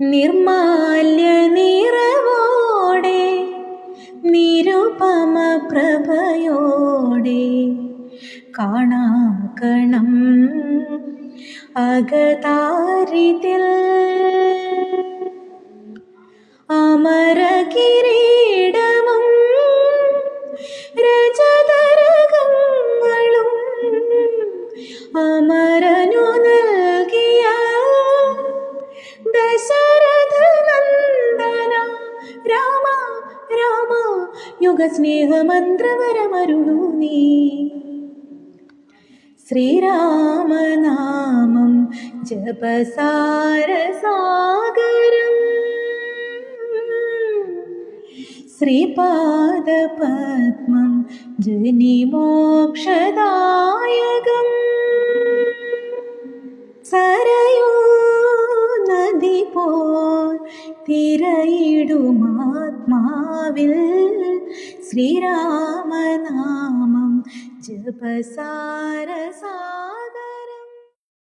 നിർമാല്യ നിറവോടെ നിരുപമ പ്രഭയോടെ കാണാക്കണം അകതാരിതിൽ അമരകിരീടമും രജതരകങ്ങളും അമരനു നൽകിയ ദശരഥ യുഗസ്നേഹമന്ത്രവരമരുളു നീ ശ്രീരാമനാമം ജപസാരസാഗരം ശ്രീപാദപത്മം ജനിമോക്ഷദായകം സരയൂ നദി പോൽ തിരയിടുമാത്മാവിൽ श्रीरामनामं जपसारसा